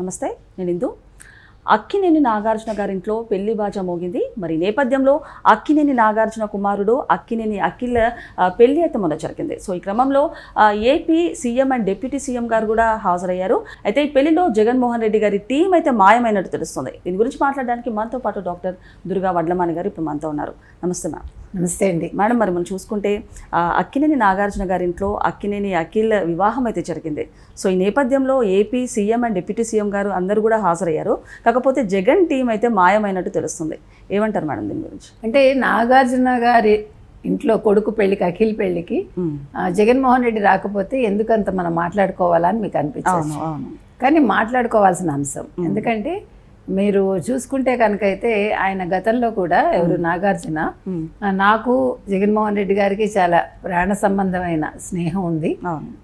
నమస్తే నేను ఇందు. అక్కినేని నాగార్జున గారింట్లో పెళ్ళి బాజా మోగింది. మరి నేపథ్యంలో అక్కినేని నాగార్జున కుమారుడు అక్కినేని అఖిల్ పెళ్ళి అయితే మొన్న జరిగింది. సో ఈ క్రమంలో AP CM and deputy CM గారు కూడా హాజరయ్యారు. అయితే ఈ పెళ్ళిలో జగన్మోహన్ రెడ్డి గారి టీం అయితే మాయమైనట్టు తెలుస్తుంది. దీని గురించి మాట్లాడడానికి మనతో పాటు డాక్టర్ దుర్గా వడ్లమాని గారు ఇప్పుడు మనతో ఉన్నారు. నమస్తే మ్యామ్. నమస్తే అండి. మేడం మరి మనం చూసుకుంటే అక్కినేని నాగార్జున గారింట్లో అక్కినేని అఖిల్ వివాహం అయితే జరిగింది. సో ఈ నేపథ్యంలో AP CM and deputy CM గారు అందరూ కూడా హాజరయ్యారు. కాకపోతే జగన్ టీం అయితే మాయమైనట్టు తెలుస్తుంది. ఏమంటారు మేడం దీని గురించి? అంటే నాగార్జున గారి ఇంట్లో కొడుకు పెళ్ళికి అఖిల్ పెళ్ళికి జగన్మోహన్ రెడ్డి రాకపోతే ఎందుకంత మనం మాట్లాడుకోవాలని మీకు అనిపించింది? కానీ మాట్లాడుకోవాల్సిన అంశం. ఎందుకంటే మీరు చూసుకుంటే కనుక అయితే ఆయన గతంలో కూడా ఎవరు? నాగార్జున. నాకు జగన్మోహన్ రెడ్డి గారికి చాలా ప్రాణ సంబంధమైన స్నేహం ఉంది.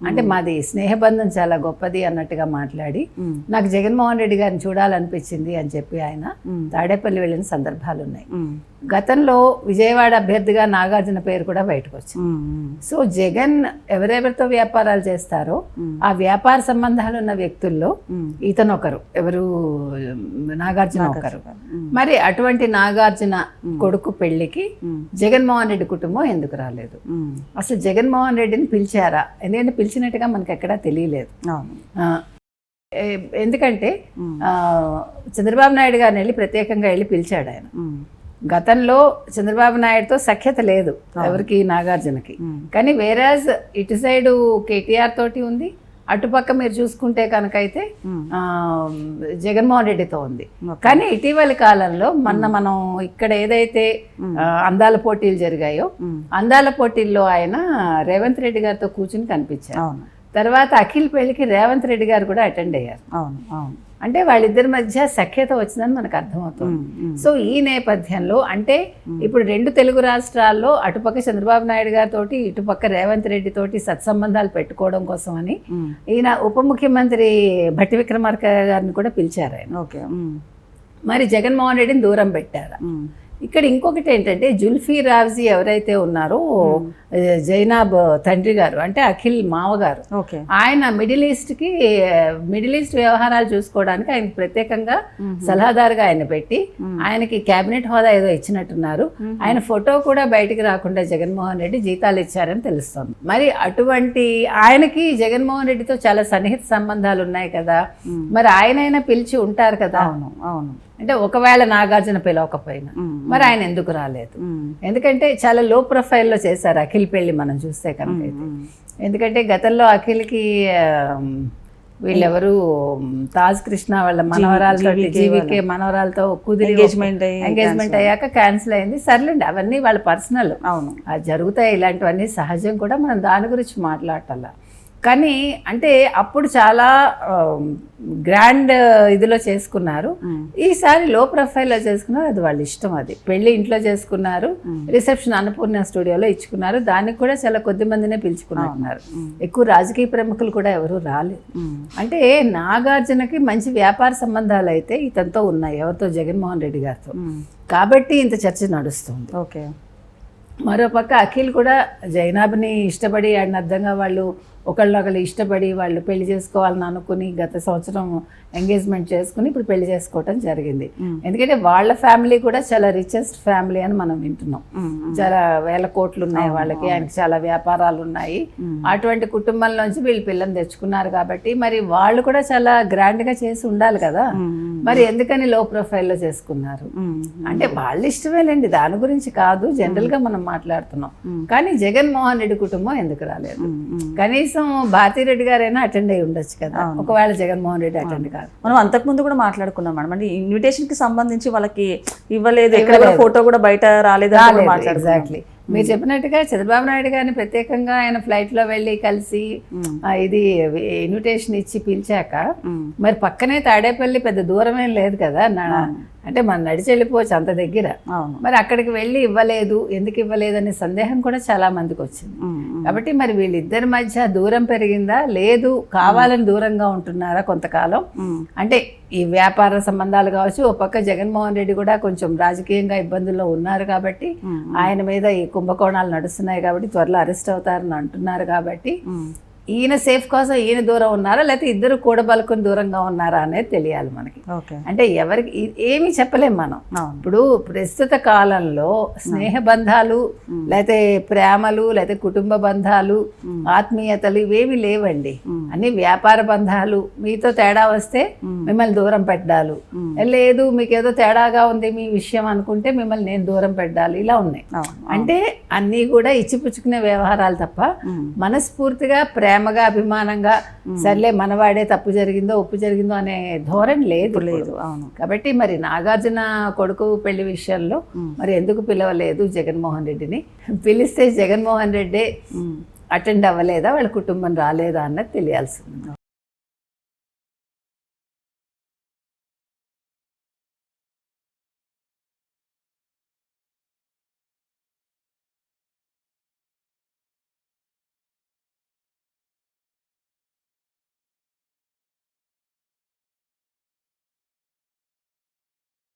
అంటే మాది స్నేహబంధం చాలా గొప్పది అన్నట్టుగా మాట్లాడి. నాకు జగన్మోహన్ రెడ్డి గారిని చూడాలనిపించింది అని చెప్పి ఆయన. తాడేపల్లి వెళ్ళిన సందర్భాలు ఉన్నాయి. గతంలో విజయవాడ అభ్యర్థిగా నాగార్జున పేరు కూడా బయటకు వచ్చింది. సో జగన్ ఎవరెవరితో వ్యాపారాలు చేస్తారో. ఆ వ్యాపార సంబంధాలు ఉన్న వ్యక్తుల్లో. ఇతను ఒకరు ఎవరు నాగార్జున ఒకరు. మరి అటువంటి నాగార్జున కొడుకు పెళ్ళికి. జగన్మోహన్ రెడ్డి కుటుంబం ఎందుకు రాలేదు. అసలు జగన్మోహన్ రెడ్డిని పిలిచారా ఎందుకంటే పిలిచినట్టుగా మనకి ఎక్కడా తెలియలేదు ఎందుకంటే చంద్రబాబు నాయుడు గారిని వెళ్ళి ప్రత్యేకంగా వెళ్ళి పిలిచాడు ఆయన. గతంలో చంద్రబాబు నాయుడుతో సఖ్యత లేదు ఎవరికి నాగార్జునకి. కానీ వేరాజ్ ఇటు సైడు కేటీఆర్ తోటి ఉంది అటుపక్క మీరు చూసుకుంటే కనుక అయితే జగన్మోహన్ రెడ్డితో ఉంది. కానీ ఇటీవలి కాలంలో మొన్న మనం ఇక్కడ ఏదైతే అందాల పోటీలు జరిగాయో. అందాల పోటీల్లో ఆయన రేవంత్ రెడ్డి గారితో కూర్చుని కనిపించారు. అవును. తర్వాత అఖిల్ పెళ్ళికి రేవంత్ రెడ్డి గారు కూడా అటెండ్ అయ్యారు. అవును అవును. అంటే వాళ్ళిద్దరి మధ్య సఖ్యత వచ్చిందని మనకు అర్థమవుతుంది. సో ఈ నేపథ్యంలో అంటే ఇప్పుడు రెండు తెలుగు రాష్ట్రాల్లో అటుపక్క చంద్రబాబు నాయుడు గారితో ఇటుపక్క రేవంత్ రెడ్డి తోటి సత్సంబంధాలు పెట్టుకోవడం కోసం అని. ఈయన ఉప ముఖ్యమంత్రి భట్టి విక్రమార్క గారిని కూడా పిలిచారు ఆయన ఓకే. మరి జగన్మోహన్ రెడ్డిని దూరం పెట్టారు. ఇక్కడ ఇంకొకటి ఏంటంటే జుల్ఫీ రావ్జీ ఎవరైతే ఉన్నారో ఏ, జైనాబ్ తండ్రి గారు అంటే అఖిల్ మావగారు ఓకే. ఆయన మిడిల్ ఈస్ట్కి మిడిల్ ఈస్ట్ వ్యవహారాలు చూసుకోవడానికి ఆయనకి ప్రత్యేకంగా సలహాదారుగా ఆయన పెట్టి ఆయనకి కేబినెట్ హోదా ఏదో ఇచ్చినట్టున్నారు. ఆయన ఫోటో కూడా బయటికి రాకుండా జగన్మోహన్ రెడ్డి జీతాలు ఇచ్చారని తెలుస్తోంది. మరి అటువంటి ఆయనకి జగన్మోహన్ రెడ్డితో చాలా సన్నిహిత సంబంధాలు ఉన్నాయి కదా. మరి ఆయనైనా పిలిచి ఉంటారు కదా. అవును అవును. అంటే ఒకవేళ నాగార్జున పిలవకపోయినా. మరి ఆయన ఎందుకు రాలేదు. ఎందుకంటే చాలా లో ప్రొఫైల్లో చేశారు అఖిల్ పెళ్ళి మనం చూస్తే కనుక. ఎందుకంటే గతంలో అఖిల్కి వీళ్ళెవరు తాజ్ కృష్ణ వాళ్ళ మనవరాలతో జీవికే మనవరాలతో కుదిరి ఎంగేజ్మెంట్ అయ్యాక క్యాన్సిల్ అయింది. సర్లేండి అవన్నీ వాళ్ళ పర్సనల్ అవును. అది జరుగుతాయి ఇలాంటివన్నీ సహజం కూడా మనం దాని గురించి మాట్లాడాల? కానీ అంటే అప్పుడు చాలా గ్రాండ్ ఇదిలో చేసుకున్నారు. ఈసారి లో ప్రొఫైల్లో చేసుకున్నారు అది వాళ్ళ ఇష్టం అది. పెళ్ళి ఇంట్లో చేసుకున్నారు రిసెప్షన్ అన్నపూర్ణ స్టూడియోలో ఇచ్చుకున్నారు. దానికి కూడా చాలా కొద్ది మందినే పిలుచుకున్నారు ఎక్కువ రాజకీయ ప్రముఖులు కూడా ఎవరు రాలేదు. అంటే నాగార్జునకి మంచి వ్యాపార సంబంధాలు అయితే ఇతనితో ఉన్నాయి ఎవరితో? జగన్మోహన్ రెడ్డి గారితో. కాబట్టి ఇంత చర్చ నడుస్తుంది. ఓకే. మరోపక్క అఖిల్ కూడా జైనాబ్ని ఇష్టపడి ఆయన అర్థంగా వాళ్ళు ఒకళ్ళొకళ్ళు ఇష్టపడి వాళ్ళు పెళ్ళి చేసుకోవాలని అనుకుని గత సంవత్సరం ఎంగేజ్మెంట్ చేసుకుని ఇప్పుడు పెళ్ళి చేసుకోవటం జరిగింది. ఎందుకంటే వాళ్ళ ఫ్యామిలీ కూడా చాలా రిచెస్ట్ ఫ్యామిలీ అని మనం వింటున్నాం. చాలా వేల కోట్లు ఉన్నాయి వాళ్ళకి ఆయనకి చాలా వ్యాపారాలు ఉన్నాయి. అటువంటి కుటుంబం నుంచి వీళ్ళు పిల్లని తెచ్చుకున్నారు కాబట్టి మరి వాళ్ళు కూడా చాలా గ్రాండ్గా చేసి ఉండాలి కదా. మరి ఎందుకని లో ప్రొఫైల్లో చేసుకున్నారు. అంటే వాళ్ళ ఇష్టమేలేండి దాని గురించి కాదు జనరల్గా మనం మాట్లాడుతున్నాం. కానీ జగన్మోహన్ రెడ్డి కుటుంబం ఎందుకు రాలేదు? ఉమ్. కనీసం భారతిరెడ్డి గారైనా అటెండ్ అయి ఉండొచ్చు కదా. ఒకవేళ జగన్మోహన్ రెడ్డి అటెండ్ కాదు మనం అంతకుముందు కూడా మాట్లాడుకున్నాం మేడం. అంటే ఇన్విటేషన్కి సంబంధించి వాళ్ళకి ఇవ్వలేదు ఎక్కడ కూడా ఫోటో కూడా బయట రాలేదు. ఎగ్జాక్ట్లీ మీరు చెప్పినట్టుగా చంద్రబాబు నాయుడు గారిని ప్రత్యేకంగా ఆయన ఫ్లైట్లో వెళ్ళి కలిసి ఇది ఇన్విటేషన్ ఇచ్చి పిలిచాక. మరి పక్కనే తాడేపల్లి పెద్ద దూరమేం లేదు కదా. అంటే మనం నడిచి వెళ్ళిపోవచ్చు అంత దగ్గర. మరి అక్కడికి వెళ్ళి ఇవ్వలేదు ఎందుకు ఇవ్వలేదు అనే సందేహం కూడా చాలా మందికి వచ్చింది. కాబట్టి మరి వీళ్ళిద్దరి మధ్య దూరం పెరిగిందా? లేదు. కావాలని దూరంగా ఉంటున్నారా కొంతకాలం. అంటే ఈ వ్యాపార సంబంధాలు కావచ్చు ఓ పక్క జగన్మోహన్ రెడ్డి కూడా కొంచెం రాజకీయంగా ఇబ్బందుల్లో ఉన్నారు కాబట్టి ఆయన మీద ఈ కుంభకోణాలు నడుస్తున్నాయి కాబట్టి త్వరలో అరెస్ట్ అవుతారని అంటున్నారు కాబట్టి. ఈయన సేఫ్ కోసం ఈయన దూరం ఉన్నారా? లేకపోతే ఇద్దరు కూడబలుకుని దూరంగా ఉన్నారా అనేది తెలియాలి మనకి. ఓకే. అంటే ఎవరికి ఏమీ చెప్పలేం మనం. ఇప్పుడు ప్రస్తుత కాలంలో స్నేహ బంధాలు లేకపోతే ప్రేమలు లేకపోతే కుటుంబ బంధాలు ఆత్మీయతలు ఇవేమి లేవండి. అన్ని వ్యాపార బంధాలు. మీతో తేడా వస్తే మిమ్మల్ని దూరం పెట్టాలు. లేదు మీకు ఏదో తేడాగా ఉంది మీ విషయం అనుకుంటే మిమ్మల్ని నేను దూరం పెట్టాలి. ఇలా ఉన్నాయి. అంటే అన్నీ కూడా ఇచ్చిపుచ్చుకునే వ్యవహారాలు తప్ప మనస్ఫూర్తిగా ప్రేమగా అభిమానంగా సర్లే మనవాడే తప్పు జరిగిందో ఒప్పు జరిగిందో అనే ధోరణి లేదు లేదు అవును. కాబట్టి మరి నాగార్జున కొడుకు పెళ్ళి విషయంలో మరి ఎందుకు పిలవలేదు జగన్మోహన్ రెడ్డిని? పిలిస్తే జగన్మోహన్ రెడ్డి అటెండ్ అవ్వలేదా? వాళ్ళ కుటుంబం రాలేదా అన్నది తెలియాల్సింది